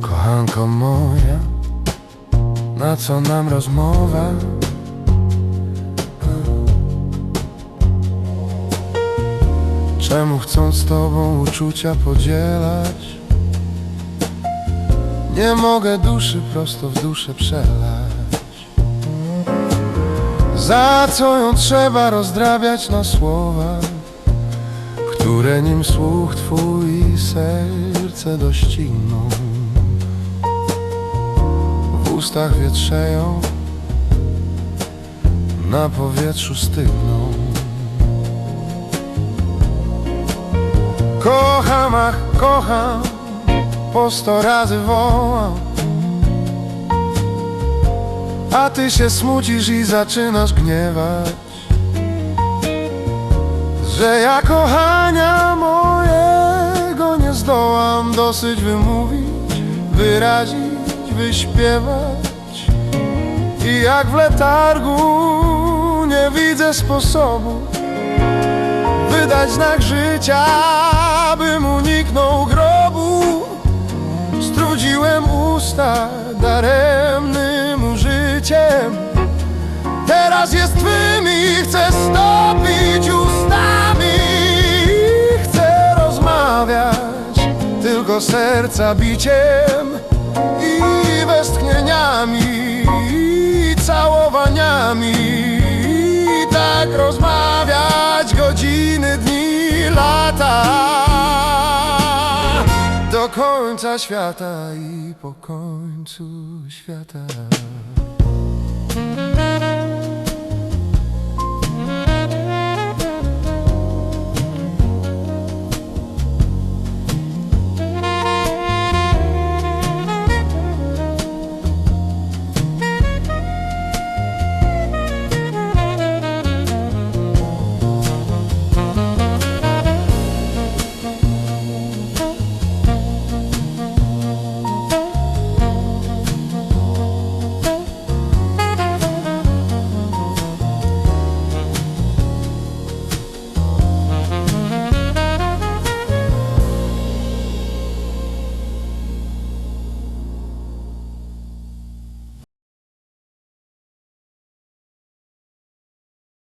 Kochanko moja, na co nam rozmowa? Czemu chcąc z tobą uczucia podzielać? Nie mogę duszy prosto w duszę przelać. Za co ją trzeba rozdrabiać na słowa Które nim słuch twój i serce dościgną W ustach wietrzeją Na powietrzu stygną Kocham, ach, kocham Po sto razy wołam. A ty się smucisz i zaczynasz gniewać Że ja kochania mojego nie zdołam Dosyć wymówić, wyrazić, wyśpiewać. I jak w letargu nie widzę sposobu Wydać znak życia, bym uniknął grobu. Strudziłem usta daremnym użyciem Teraz jest twym i chcę stopić ustami. Chcę rozmawiać tylko serca biciem Końca świata i po końcu świata